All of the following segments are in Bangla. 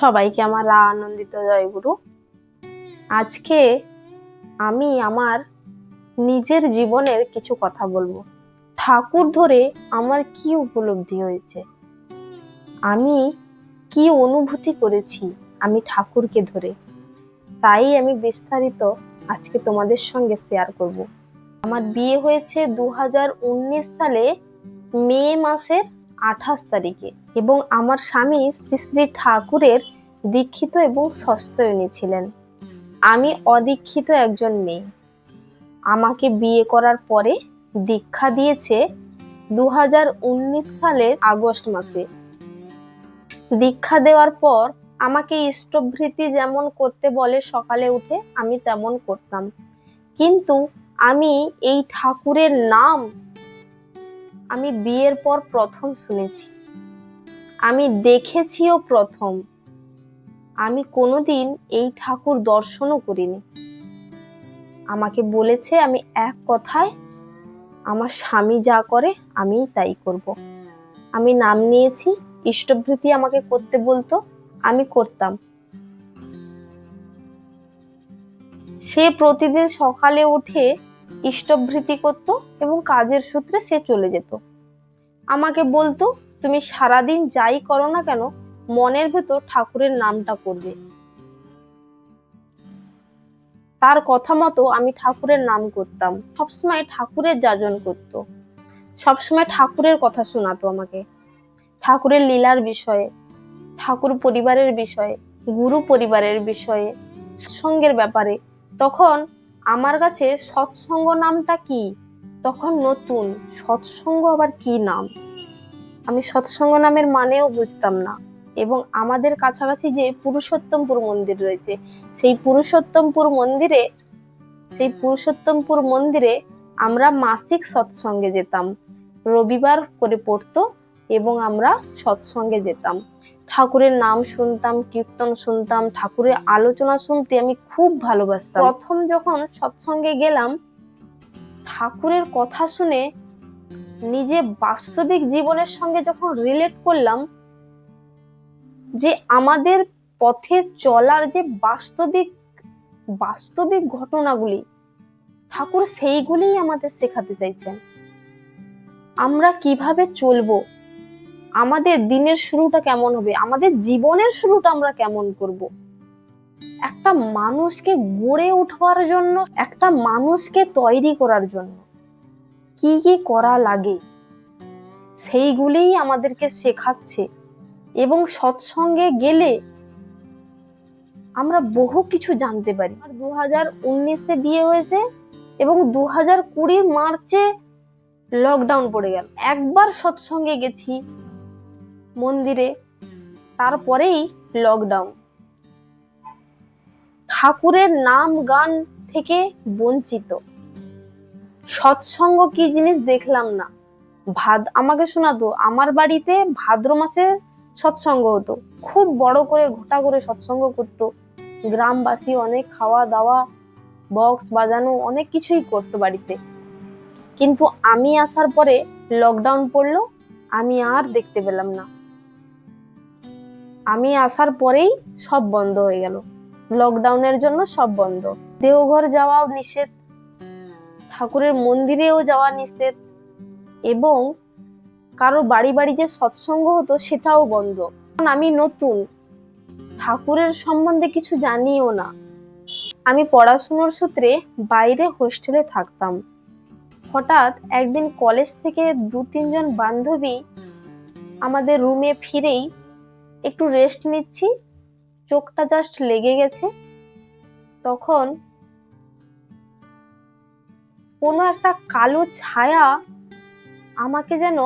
সবাইকে আমার আনন্দিত জয়গুরু আজকে আমি আমার নিজের জীবনের কিছু কথা বলব। ঠাকুর ধরে আমার কি উপলব্ধি হয়েছে? আমি কি অনুভূতি করেছি আমি ঠাকুরকে ধরে? তাই আমি বিস্তারিত আজকে তোমাদের সঙ্গে শেয়ার করব। আমার বিয়ে হয়েছে দু হাজার উনিশ সালে মে মাসের আঠাশ তারিখে এবং আমার স্বামী শ্রী শ্রী ঠাকুরের দীক্ষিত এবং সস্তয়নী ছিলেন। আমি অদীক্ষিত একজন মেয়ে। আমাকে বিয়ে করার পরে দীক্ষা দিয়েছে দু হাজার উনিশ সালের আগস্ট মাসে। দীক্ষা দেওয়ার পর আমাকে ইষ্টভৃতি যেমন করতে বলে সকালে উঠে আমি তেমন করতাম। কিন্তু আমি এই ঠাকুরের নাম আমি বিয়ের পর প্রথম শুনেছি। আমি দেখেছিও প্রথম। আমি কোনোদিন এই ঠাকুর দর্শনও করিনি। আমাকে বলেছে আমি এক কথায়, আমার স্বামী যা করে আমি তাই করব। আমি নাম নিয়েছি, ইষ্টভৃতি আমাকে করতে বলতো, আমি করতাম। সে প্রতিদিন সকালে উঠে ইষ্টভৃতি করত এবং কাজের সূত্রে সে চলে যেত। আমাকে বলতো, তুমি সারাদিন যাই করো না কেন, মনের ভেতর ঠাকুরের নামটা করবে তার কথা মতো আমি ঠাকুরের নাম করতাম। সবসময় ঠাকুরের যাজন করত। সবসময় ঠাকুরের কথা শোনাতো আমাকে। ঠাকুরের লীলার বিষয়ে, ঠাকুর পরিবারের বিষয়ে, গুরু পরিবারের বিষয়ে, সঙ্গের ব্যাপারে। তখন আমার কাছে সৎসঙ্গ নামটা কি? তখন নতুন, সৎসঙ্গ আবার কি নাম? আমি সৎসঙ্গ নামের মানেও বুঝতাম না এবং আমাদের কাছাকাছি যে পুরুষোত্তমপুর মন্দির রয়েছে, সেই পুরুষোত্তমপুর মন্দিরে, সেই পুরুষোত্তমপুর মন্দিরে আমরা মাসিক সৎসঙ্গে যেতাম। রবিবার করে পড়তো এবং আমরা সৎসঙ্গে যেতাম। ঠাকুরের নাম শুনতাম, কীর্তন শুনতাম, ঠাকুরের আলোচনা শুনতে আমি খুব ভালোবাসতাম। প্রথম যখন সৎসঙ্গে গেলাম, ঠাকুরের কথা শুনে নিজে বাস্তবিক জীবনের সঙ্গে যখন রিলেট করলাম, যে আমাদের পথে চলার যে বাস্তবিক বাস্তবিক ঘটনাগুলি, ঠাকুর সেইগুলিই আমাদের শেখাতে চাইছেন। আমরা কীভাবে চলবো? আমাদের দিনের শুরুটা কেমন হবে? আমাদের জীবনের শুরুটা আমরা কেমন করব? একটা মানুষকে গড়ে উঠবার জন্য, একটা মানুষকে তৈরি করার জন্য কি কি করা লাগে, সেইগুলিই আমাদেরকে শেখাচ্ছে। এবং সৎসঙ্গে গেলে আমরা বহু কিছু জানতে পারি। দু হাজার উনিশে বিয়ে হয়েছে এবং দু হাজার কুড়ির মার্চে লকডাউন পড়ে গেল। একবার সৎসঙ্গে গেছি মন্দিরে। তারপরেই লকডাউন ঠাকুরের নাম গান থেকে বঞ্চিত। সৎসঙ্গ কি জিনিস দেখলাম না। ভাদ, আমাকে শোনাতো, আমার বাড়িতে ভাদ্র মাসে সৎসঙ্গ হতো। খুব বড় করে, ঘটা করে সৎসঙ্গ করতো। গ্রামবাসী অনেক খাওয়া দাওয়া বক্স বাজানো, অনেক কিছুই করতো বাড়িতে। কিন্তু আমি আসার পরে লকডাউন পড়ল, আমি আর দেখতে পেলাম না। আমি আসার পরেই সব বন্ধ হয়ে গেল। লকডাউনের জন্য সব বন্ধ। দেওঘর যাওয়াও নিষেধ, ঠাকুরের মন্দিরেও যাওয়া নিষেধ এবং কারও বাড়ি বাড়ি যে সৎসঙ্গ হতো সেটাও বন্ধ। আমি নতুন, ঠাকুরের সম্বন্ধে কিছু জানিও না। আমি পড়াশুনোর সূত্রে বাইরে হোস্টেলে থাকতাম। হঠাৎ একদিন কলেজ থেকে দু তিনজন বান্ধবী আমাদের রুমে ফিরেই একটু রেস্ট নিচ্ছি। চোখটা জাস্ট লেগে গেছে। তখন কোনো একটা কালো ছায়া আমাকে যেন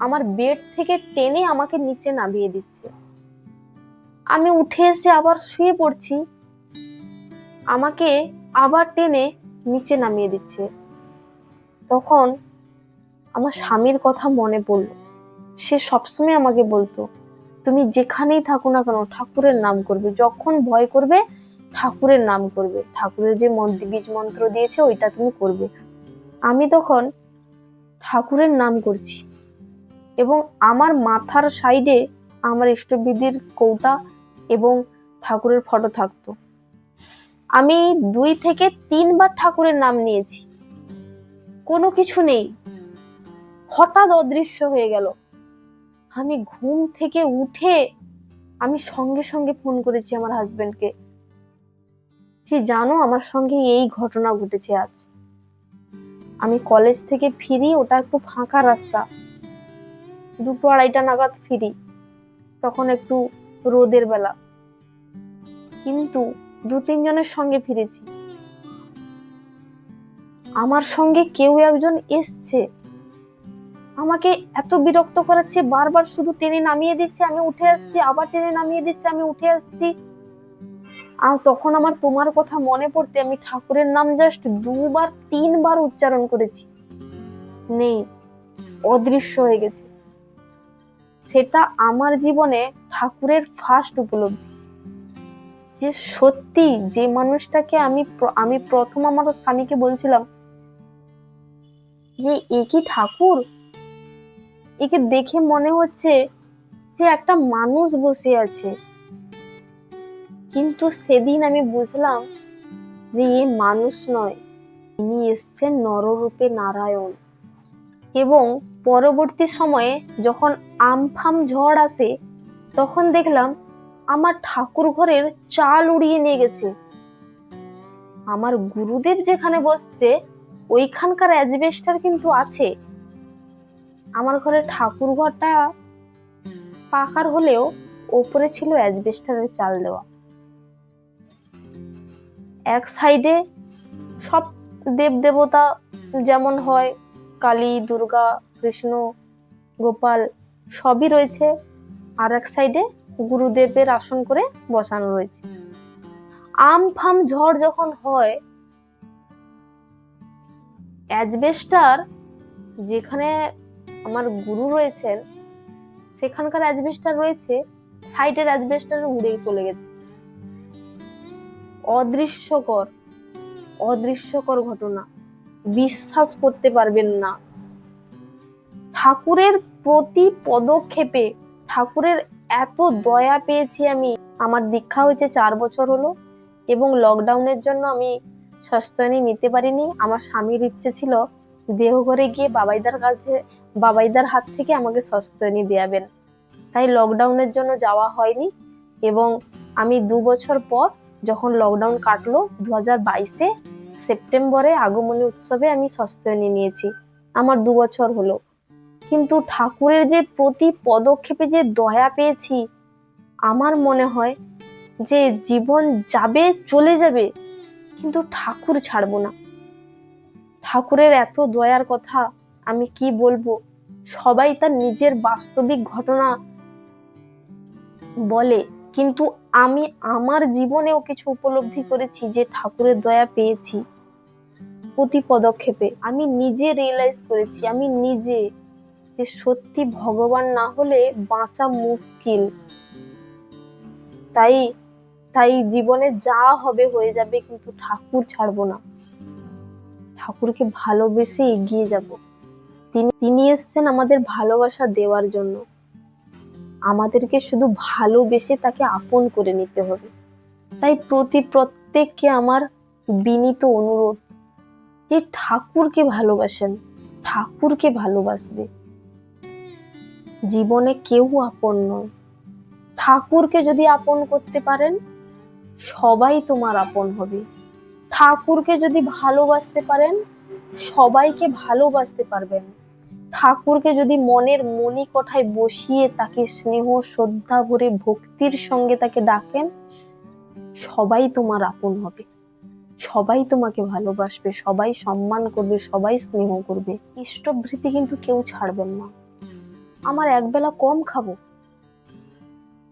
আমার বেড থেকে টেনে আমাকে নিচে নামিয়ে দিচ্ছে। আমি উঠে এসে আবার শুয়ে পড়ছি। আমাকে আবার টেনে নিচে নামিয়ে দিচ্ছে। তখন আমার স্বামীর কথা মনে পড়ল। সে সবসময় আমাকে বলতো তুমি যেখানেই থাকো না কেন, ঠাকুরের নাম করবে। যখন ভয় করবে, ঠাকুরের নাম করবে। ঠাকুরের যে বীজ মন্ত্র দিয়েছে, ওইটা তুমি করবে। আমি তখন ঠাকুরের নাম করছি এবং আমার মাথার সাইডে আমার ইষ্টবিধির কৌটা এবং ঠাকুরের ফটো থাকতো। আমি দুই থেকে তিনবার ঠাকুরের নাম নিয়েছি। কোনো কিছু নেই। হঠাৎ অদৃশ্য হয়ে গেল। আমি ঘুম থেকে উঠে আমি সঙ্গে সঙ্গে ফোন করেছি আমার হাজবেন্ডকে। যে জানো আমার সঙ্গে এই ঘটনা ঘটেছে আজ। আমি কলেজ থেকে ফিরি, ওটা একটু ফাঁকা রাস্তা। দুটো আড়াইটা নাগাদ ফিরি, তখন একটু রোদের বেলা। কিন্তু দু তিনজনের সঙ্গে ফিরেছি। আমার সঙ্গে কেউ একজন এসছে। আমাকে এত বিরক্ত করাচ্ছে বারবার শুধু টেনে নামিয়ে দিচ্ছে আমি উঠে আসছি আবার টেনে নামিয়ে দিচ্ছে আমি উঠে আসছি। আর তখন আমার তোমার কথা মনে পড়তে আমি ঠাকুরের নাম জাস্ট দুবার তিনবার উচ্চারণ করেছি। নেই অদৃশ্য হয়ে গেছে। সেটা আমার জীবনে ঠাকুরের ফার্স্ট উপলব্ধি। যে সত্যি যে মানুষটাকে আমি আমি প্রথম আমার স্বামীকে বলছিলাম যে এ কি ঠাকুর? একে দেখে মনে হচ্ছে যে একটা মানুষ বসে আছে। কিন্তু সেদিন আমি বুঝলাম যে এ মানুষ নয় ইনি এসছেন নররূপে নারায়ণ। এবং পরবর্তী সময়ে যখন আমফাম ঝড় আসে, তখন দেখলাম আমার ঠাকুর ঘরের চাল উড়িয়ে নিয়ে গেছে। আমার গুরুদেব যেখানে বসছে, ওইখানকার অ্যাজবেস্টার কিন্তু আছে। আমার ঘরের ঠাকুর ঘরটা পাকার হলেও ওপরে ছিল অ্যাজবেস্টারের চাল দেওয়া। এক সাইডে সব দেব দেবতা যেমন হয়, কালী, দুর্গা, কৃষ্ণ, গোপাল সবই রয়েছে। আর এক সাইডে গুরুদেবের আসন করে বসানো রয়েছে। আম ফাম ঝড় যখন হয় অ্যাজবেস্টার যেখানে আমার গুরু রয়েছেন, সেখানকার অ্যাজবেস্টার রয়েছে সাইডের অ্যাজবেস্টার উড়ে চলে গেছে। অদৃশ্যকর অদৃশ্যকর ঘটনা, বিশ্বাস করতে পারবেন না। ঠাকুরের প্রতি পদক্ষেপে, ঠাকুরের এত দয়া পেয়েছি আমি। আমার দীক্ষা হয়েছে চার বছর হলো, এবং লকডাউনের জন্য আমি সস্তনী নিতে পারিনি। আমার স্বামীর ইচ্ছে ছিল দেহঘরে গিয়ে বাবাইদার কাছে বাবাইদার হাত থেকে আমাকে সস্তনী দেয়াবেন। তাই লকডাউনের জন্য যাওয়া হয়নি এবং আমি দু বছর পর যখন লকডাউন কাটলো দু হাজার বাইশে সেপ্টেম্বরে আগমনী উৎসবে আমি সস্তনী নিয়েছি। আমার দু বছর হলো। কিন্তু ঠাকুরের যে প্রতি পদক্ষেপে যে দয়া পেয়েছি, আমার মনে হয় যে জীবন যাবে, চলে যাবে, কিন্তু ঠাকুর ছাড়বো না। ঠাকুরের এত দয়ার কথা আমি কি বলব? সবাই তার নিজের বাস্তবিক ঘটনা বলে, কিন্তু আমি আমার জীবনেও কিছু উপলব্ধি করেছি যে ঠাকুরের দয়া পেয়েছি। প্রতি পদক্ষেপে আমি নিজে রিয়েলাইজ করেছি, আমি নিজে যে সত্যি ভগবান না হলে বাঁচা মুশকিল। তাই তাই জীবনে যা হবে হয়ে যাবে, কিন্তু ঠাকুর ছাড়বো না। ঠাকুরকে ভালোবেসে এগিয়ে যাব। তিনি তিনি এসছেন আমাদের ভালোবাসা দেওয়ার জন্য। আমাদেরকে শুধু ভালোবেসে তাকে আপন করে নিতে হবে। তাই প্রতি প্রত্যেককে আমার বিনীত অনুরোধ যে ঠাকুরকে ভালোবাসেন, ঠাকুরকে ভালোবাসবে। জীবনে কেউ আপন নয়। ঠাকুরকে যদি আপন করতে পারেন, সবাই তোমার আপন হবে। ঠাকুরকে যদি ভালোবাসতে পারেন, সবাইকে ভালোবাসতে পারবেন। ঠাকুরকে যদি মনের মনি কোঠায় বসিয়ে তাকে স্নেহ, শ্রদ্ধা ভরে ভক্তির সঙ্গে তাকে ডাকেন, সবাই তোমার আপন হবে। সবাই তোমাকে ভালোবাসবে, সবাই সম্মান করবে, সবাই স্নেহ করবে। ইষ্টভৃতি কিন্তু কেউ ছাড়বেন না। আমার একবেলা কম খাব।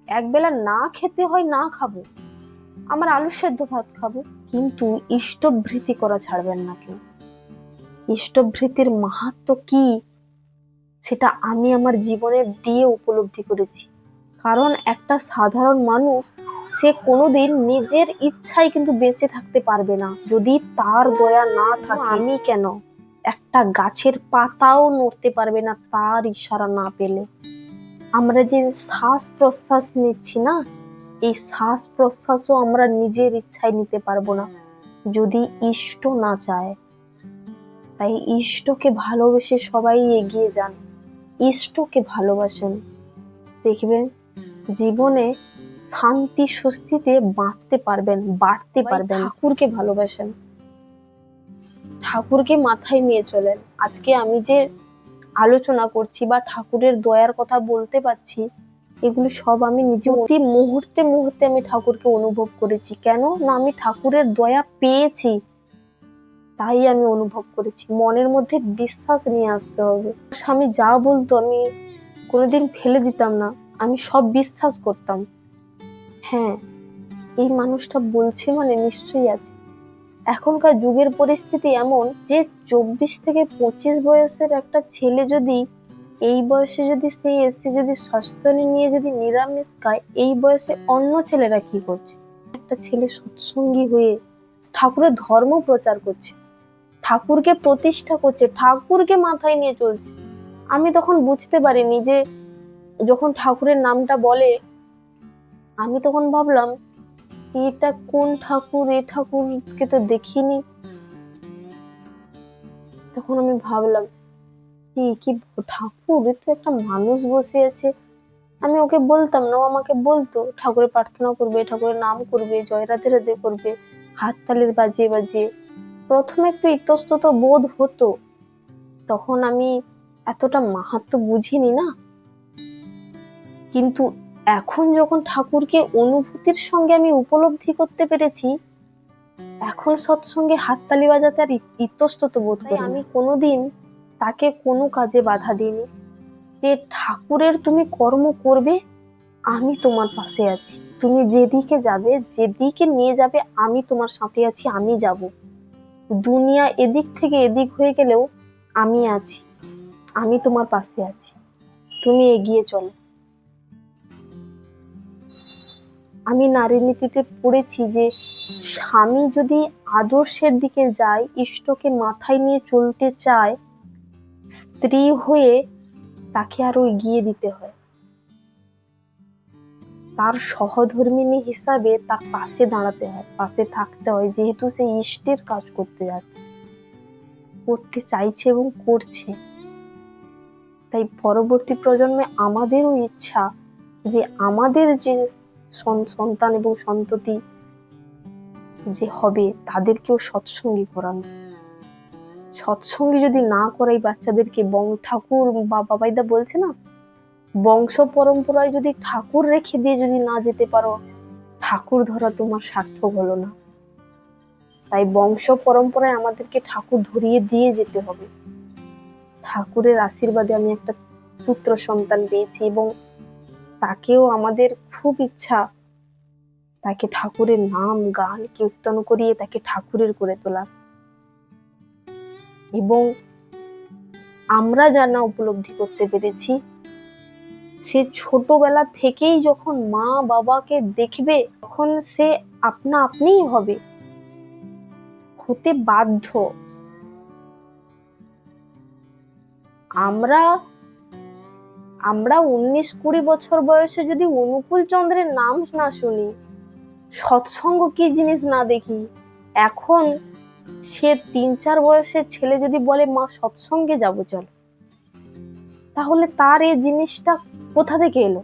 একবেলা না খেতে হয় না খাব। আমার আলু সেদ্ধ ভাত খাব। কিন্তু ইষ্টভৃতি করা ছাড়বেন না কেউ। ইষ্টভৃতির মাহাত্ম কি? সেটা আমি আমার জীবনে দিয়ে উপলব্ধি করেছি। কারণ একটা সাধারণ মানুষ সে কোনোদিন নিজের ইচ্ছায় কিন্তু বেঁচে থাকতে পারবে না। যদি তার দয়া না থাকে আমি কেন? একটা গাছের পাতাও নড়তে পারবে না তার ইশারা না পেলে। আমরা যে শ্বাস প্রশ্বাস নিচ্ছি না এই শ্বাস প্রশ্বাসও আমরা নিজের ইচ্ছায় নিতে পারব না। যদি ইষ্ট না চায় তাই ইষ্টকে ভালোবেসে সবাই এগিয়ে যান। ইষ্টকে ভালোবাসেন। দেখবেন জীবনে শান্তি স্বস্তিতে বাঁচতে পারবেন বাড়তে পারবেন। ঠাকুরকে ভালোবাসেন। ঠাকুরকে মাথায় নিয়ে চলেন। আজকে আমি যে আলোচনা করছি বা ঠাকুরের দয়ার কথা বলতে পারছি এগুলো সব আমি নিজে অতি মুহূর্তে মুহূর্তে আমি ঠাকুরকে অনুভব করেছি। কেন না আমি ঠাকুরের দয়া পেয়েছি। তাই আমি অনুভব করেছি। মনের মধ্যে বিশ্বাস নিয়ে আসতে হবে। স্বামী যা বলতো আমি কোনোদিন ফেলে দিতাম না। আমি সব বিশ্বাস করতাম। হ্যাঁ এই মানুষটা বলছে মানে নিশ্চয়ই আছে। এখনকার যুগের পরিস্থিতি এমন যে চব্বিশ থেকে পঁচিশ বয়সের একটা ছেলে যদি, এই বয়সে যদি সে এসে যদি সস্তনী নিয়ে যদি নিরামিষ খায়, এই বয়সে অন্য ছেলেরা কি করছে? একটা ছেলে সৎসঙ্গী হয়ে ঠাকুরের ধর্ম প্রচার করছে। ঠাকুরকে প্রতিষ্ঠা করছে, ঠাকুরকে মাথায় নিয়ে চলছে। আমি তখন বুঝতে পারিনি যে যখন ঠাকুরের নামটা বলে, আমি তখন ভাবলাম, এটা কোন ঠাকুর? এ ঠাকুরকে তো দেখিনি। তখন আমি ভাবলাম, কি কি ঠাকুর? তো একটা মানুষ বসে আছে। আমি ওকে বলতাম না, ও আমাকে বলতো, ঠাকুরের প্রার্থনা করবে, ঠাকুরের নাম করবে, জয় রাধে রাধে করবে, হাততালি বাজিয়ে বাজিয়ে। প্রথমে একটু ইতস্তত বোধ হতো তখন আমি এতটা মাহাত্ম বুঝিনি না। কিন্তু এখন যখন ঠাকুরকে অনুভূতির সঙ্গে আমি উপলব্ধি করতে পেরেছি এখন সৎসঙ্গে হাততালি বাজাতে আর ইতস্তত বোধ করি আমি কোনোদিন তাকে কোনো কাজে বাধা দিইনি। যে ঠাকুরের তুমি কর্ম করবে আমি তোমার পাশে আছি। তুমি যেদিকে যাবে যেদিকে নিয়ে যাবে আমি তোমার সাথে আছি আমি যাব। দুনিয়া এদিক থেকে এদিক হয়ে গেলেও আমি আছি। আমি তোমার পাশে আছি। তুমি এগিয়ে চলো। আমি নারী নীতিতে পড়েছি যে, স্বামী যদি আদর্শের দিকে যায়, ইষ্টকে মাথায় নিয়ে চলতে চায়, স্ত্রী হয়ে তাকে আরও এগিয়ে দিতে হয়। তার সহধর্মিনী হিসাবে তার পাশে দাঁড়াতে হয়, পাশে থাকতে হয়, যেহেতু সে ইষ্টের কাজ করতে যাচ্ছে। করতে চাইছে এবং করছে। তাই পরবর্তী প্রজন্মে আমাদেরও ইচ্ছা যে আমাদের যে সন- সন্তান এবং সন্ততি যে হবে, তাদেরকেও সৎসঙ্গী করানো। সৎসঙ্গী যদি না করাই বাচ্চাদেরকে বং ঠাকুর বা বাবাইদা বলছে না বংশ পরম্পরায় যদি ঠাকুর রেখে দিয়ে যদি না যেতে পারো, ঠাকুর ধরা তোমার সার্থক হলো না। তাই বংশ পরম্পরায় আমাদেরকে ঠাকুর ধরিয়ে দিয়ে যেতে হবে। ঠাকুরের আশীর্বাদে আমি একটা পুত্র সন্তান পেয়েছি এবং তাকেও আমাদের খুব ইচ্ছা, তাকে ঠাকুরের নাম গান কীর্তন করিয়ে তাকে ঠাকুরের করে তোলা। এবং আমরা জানা উপলব্ধি করতে পেরেছি সে ছোটবেলা থেকেই যখন মা বাবাকে দেখবে, তখন সে আপনা আপনিই হবে। হতে বাধ্য। আমরা আমরা উনিশ কুড়ি বছর বয়সে যদি অনুকূল চন্দ্রের নাম না শুনি, সৎসঙ্গ কি জিনিস না দেখি? এখন সে তিন চার বয়সের ছেলে যদি বলে, মা, সৎসঙ্গে যাব, চল। তাহলে তার এই জিনিসটা কোথা থেকে এলো?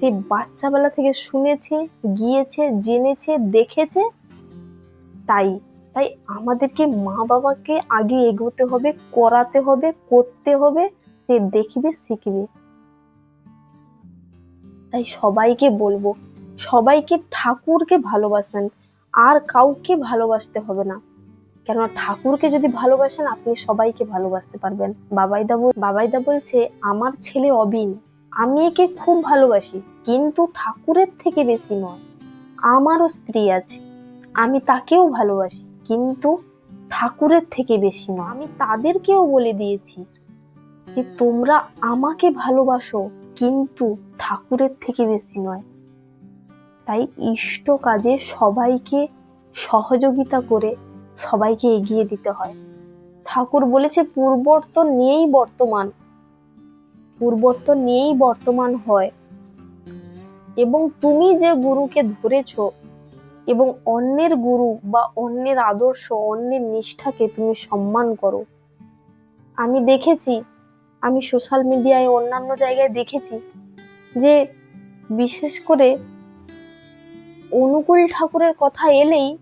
সে বাচ্চাবেলা থেকে শুনেছে, গিয়েছে, জেনেছে, দেখেছে। তাই তাই আমাদেরকে মা বাবাকে আগে এগোতে হবে, করাতে হবে, করতে হবে, সে দেখবে, শিখবে। তাই সবাইকে বলব, সবাইকে ঠাকুরকে ভালোবাসেন, আর কাউকে ভালোবাসতে হবে না। কেননা ঠাকুরকে যদি ভালোবাসেন, আপনি সবাইকে ভালোবাসতে পারবেন। বাবাইদা বাবাইদা বলছে, আমার ছেলে অবিন। আমি একে খুব ভালোবাসি, কিন্তু ঠাকুরের থেকে বেশি নয়। আমারও স্ত্রী আছে। আমি তাকেও ভালোবাসি, কিন্তু ঠাকুরের থেকে বেশি নয়। আমি তাদেরকেও বলে দিয়েছি যে, তোমরা আমাকে ভালোবাসো, কিন্তু ঠাকুরের থেকে বেশি নয়। তাই ইষ্ট কাজে সবাইকে সহযোগিতা করে সবাইকে এগিয়ে দিতে হয়। ঠাকুর বলেছে পূর্বর্তন নিয়েই বর্তমান। পূর্বর্তন নিয়েই বর্তমান হয়। এবং তুমি যে গুরুকে ধরেছ এবং অন্যের গুরু বা অন্যের আদর্শ, অন্যের নিষ্ঠাকে তুমি সম্মান করো। আমি দেখেছি, আমি সোশ্যাল মিডিয়ায় অন্যান্য জায়গায় দেখেছি যে বিশেষ করে অনুকূল ঠাকুরের কথা এলেই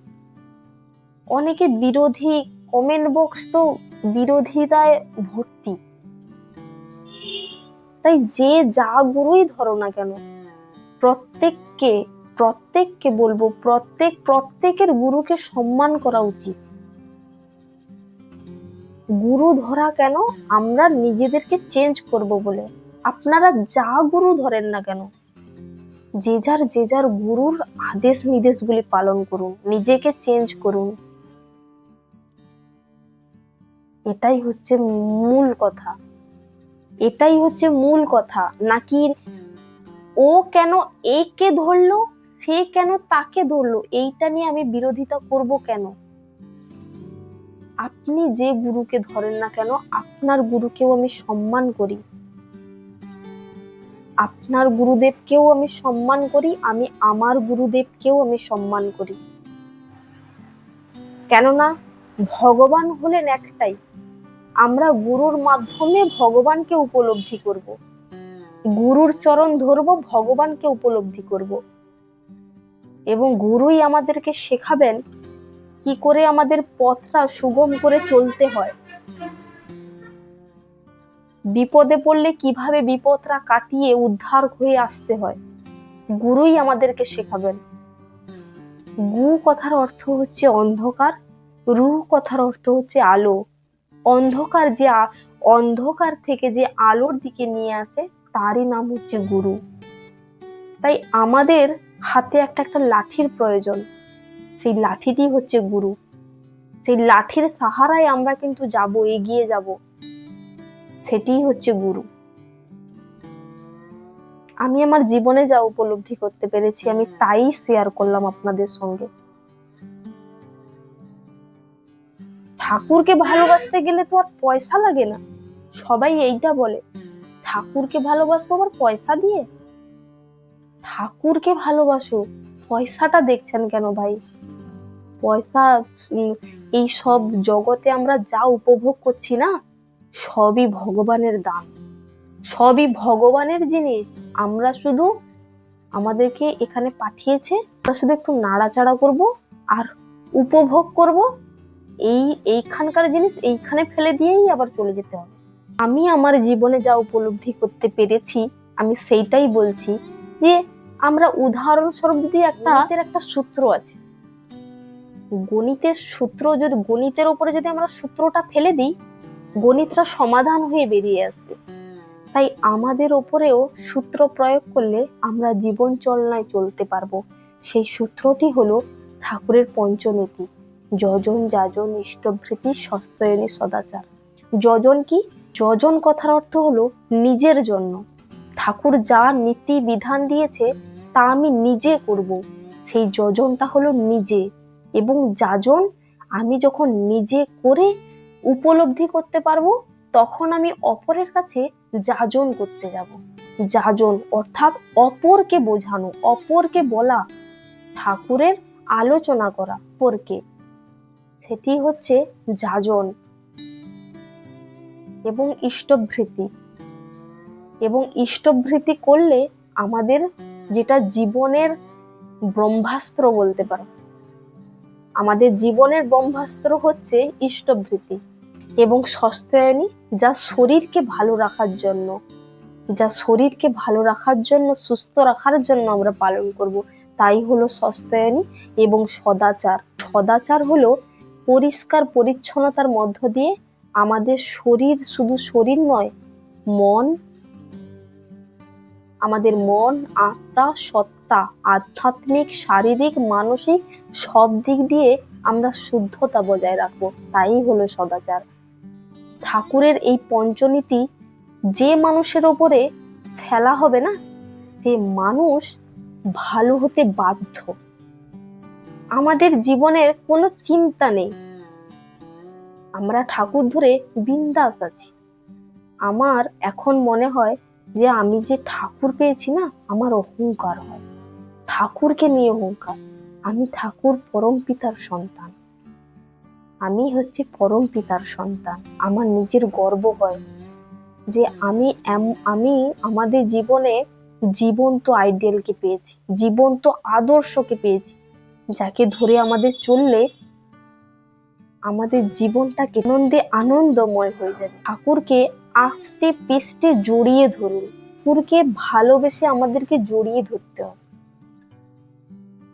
অনেকে বিরোধী কমেন্ট বক্স তো বিরোধিতায় ভর্তি। তাই যে যা গুরুই ধরো না কেন, প্রত্যেককে প্রত্যেককে বলব, প্রত্যেক, প্রত্যেকের গুরুকে সম্মান করা উচিত। গুরু ধরা কেন? আমরা নিজেদেরকে চেঞ্জ করব বলে। আপনারা যা গুরু ধরেন না কেন, যে যার যে যার গুরুর আদেশ নির্দেশগুলি পালন করুন, নিজেকে চেঞ্জ করুন। এটাই হচ্ছে মূল কথা। এটাই হচ্ছে মূল কথা। নাকি ও কেন একে ধরলো, সে কেন তাকে ধরলো, এইটা নিয়ে আমি বিরোধিতা করব কেন? আপনি যে গুরুকে ধরেন না কেন, আপনার গুরুকেও আমি সম্মান করি। আপনার গুরুদেবকেও আমি সম্মান করি, আমি আমার গুরুদেবকেও আমি সম্মান করি। কেননা, ভগবান হলেন একটাই। আমরা গুরুর মাধ্যমে ভগবানকে উপলব্ধি করব। গুরুর চরণ ধরব, ভগবানকে উপলব্ধি করব। এবং গুরুই আমাদেরকে শেখাবেন কি করে আমাদের পথটা সুগম করে চলতে হয়। বিপদে পড়লে কীভাবে বিপদটা কাটিয়ে উদ্ধার হয়ে আসতে হয়, গুরুই আমাদেরকে শেখাবেন। গু কথার অর্থ হচ্ছে অন্ধকার রু কথার অর্থ হচ্ছে আলো। অন্ধকার যে অন্ধকার থেকে যে আলোর দিকে নিয়ে আসে, তারই নাম হচ্ছে গুরু। তাই আমাদের হাতে একটা একটা লাঠির প্রয়োজন। সেই লাঠিটি হচ্ছে গুরু। সেই লাঠির সাহারায় আমরা কিন্তু যাব, এগিয়ে যাব। সেটিই হচ্ছে গুরু। আমি আমার জীবনে যা উপলব্ধি করতে পেরেছি, আমি তাই শেয়ার করলাম আপনাদের সঙ্গে। ঠাকুরকে ভালোবাসতে গেলে তো আর পয়সা লাগে না। সবাই এইটা বলে, ঠাকুরকে ভালোবাসবো আবার পয়সা দিয়ে? ঠাকুরকে ভালোবাসো, পয়সাটা দেখছেন কেন ভাই? পয়সা এই সব জগতে আমরা যা উপভোগ করছি না, সবই ভগবানের দান। সবই ভগবানের জিনিস। আমরা শুধু আমাদেরকে এখানে পাঠিয়েছে, আমরা শুধু একটু নাড়াচাড়া করব আর উপভোগ করব। এই এইখানকার জিনিস এইখানে ফেলে দিয়েই আবার চলে যেতে হবে। আমি আমার জীবনে যা উপলব্ধি করতে পেরেছি আমি সেইটাই বলছি যে আমরা উদাহরণস্বরূপ যদি একটা একটা সূত্র আছে। গণিতের সূত্র যদি গণিতের উপরে যদি আমরা সূত্রটা ফেলে দিই গণিতটা সমাধান হয়ে বেরিয়ে আসবে। তাই আমাদের ওপরেও সূত্র প্রয়োগ করলে আমরা জীবন চলনায় চলতে পারব। সেই সূত্রটি হলো ঠাকুরের পঞ্চনীতি। যজন যাজন ইষ্টভৃতি সস্তয়নী সদাচার। যজন কি? যজন কথার অর্থ হলো নিজের জন্য। ঠাকুর যা নীতি বিধান দিয়েছে, তা আমি নিজে করব। সেই যজনটা হলো নিজে। এবং যাজন, আমি যখন নিজে করে উপলব্ধি করতে পারব, তখন আমি অপরের কাছে যাজন করতে যাব। যাজন অর্থাৎ অপরকে বোঝানো, অপরকে বলা, ঠাকুরের আলোচনা করা, অপরকে। সেটি হচ্ছে যাজন এবং ইষ্টভৃতি। এবং ইষ্টভৃতি করলে আমাদের যেটা জীবনের ব্রহ্মাস্ত্র বলতে পারো। আমাদের জীবনের ব্রহ্মাস্ত্র হচ্ছে ইষ্টভৃতি এবং সস্তায়নী যা শরীরকে ভালো রাখার জন্য, যা শরীরকে ভালো রাখার জন্য, সুস্থ রাখার জন্য আমরা পালন করব। তাই হলো সস্তায়নী এবং সদাচার। সদাচার হলো পরিষ্কার পরিচ্ছন্নতার মধ্য দিয়ে আমাদের শরীর শুধু শরীর নয়, মন, আমাদের মন, আত্মা, সত্তা, আধ্যাত্মিক, শারীরিক, মানসিক সব দিক দিয়ে আমরা শুদ্ধতা বজায় রাখব। তাই হলো সদাচার। ঠাকুরের এই পঞ্চনীতি যে মানুষের ওপরে ফেলা হবে না, সে মানুষ ভালো হতে বাধ্য। আমাদের জীবনের কোনো চিন্তা নেই। আমরা ঠাকুর ধরে বিন্দাস আছি। আমার এখন মনে হয় যে আমি যে ঠাকুর পেয়েছি না, আমার অহংকার হয়। ঠাকুরকে নিয়ে অহংকার। আমি ঠাকুর পরম পিতার সন্তান। আমি হচ্ছে পরম পিতার সন্তান। আমার নিজের গর্ব হয় যে আমি আমি আমাদের জীবনে জীবন্ত আইডিয়ালকে পেয়েছি, জীবন্ত আদর্শকে পেয়েছি। যাকে ধরে আমাদের চললে আমাদের জীবনটাকে আনন্দে আনন্দময় হয়ে যাবে। ঠাকুরকে আস্তে পেস্টে জড়িয়ে ধরুন। ঠাকুরকে ভালোবেসে আমাদেরকে জড়িয়ে ধরতে হবে।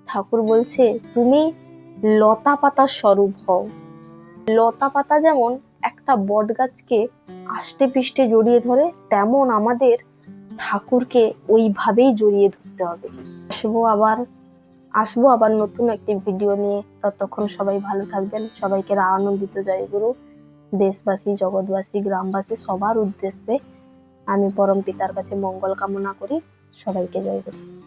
ঠাকুর বলছে, তুমি লতা পাতার স্বরূপ হও। লতা পাতা যেমন একটা বট গাছকে আষ্টে পিষ্টে জড়িয়ে ধরে, তেমন আমাদের ঠাকুরকে ওইভাবেই জড়িয়ে ধরতে হবে। আসব আবার আসব আবার নতুন একটি ভিডিও নিয়ে। ততক্ষণ সবাই ভালো থাকবেন। সবাইকে আনন্দিত জয়গুরু দেশবাসী, জগৎবাসী, গ্রামবাসী সবার উদ্দেশ্যে আমি পরম পিতার কাছে মঙ্গল কামনা করি। সবাইকে জয় গুরু।